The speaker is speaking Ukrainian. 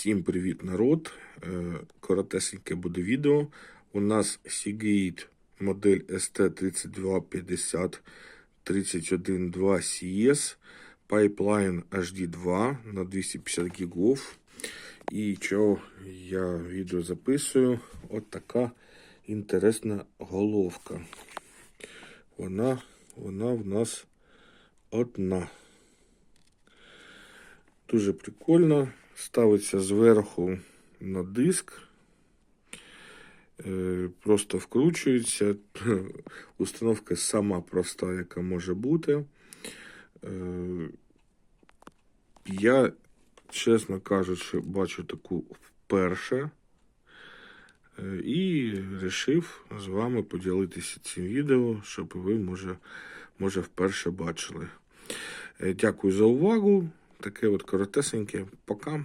Всім привіт, народ! Е, Коротесеньке буде відео. У нас Seagate модель ST3250 312 CS Pipeline HD2 на 250 гігов. І що я відео записую? От така інтересна головка. Вона, вона в нас одна. Дуже прикольно. Ставиться зверху на диск. Е, Просто вкручується. Установка сама проста, яка може бути. Е, Я, чесно кажучи, бачу таку вперше. Е, І вирішив з вами поділитися цим відео, щоб ви, може, може вперше бачили. Дякую за увагу. Таке от коротесеньке. Пока.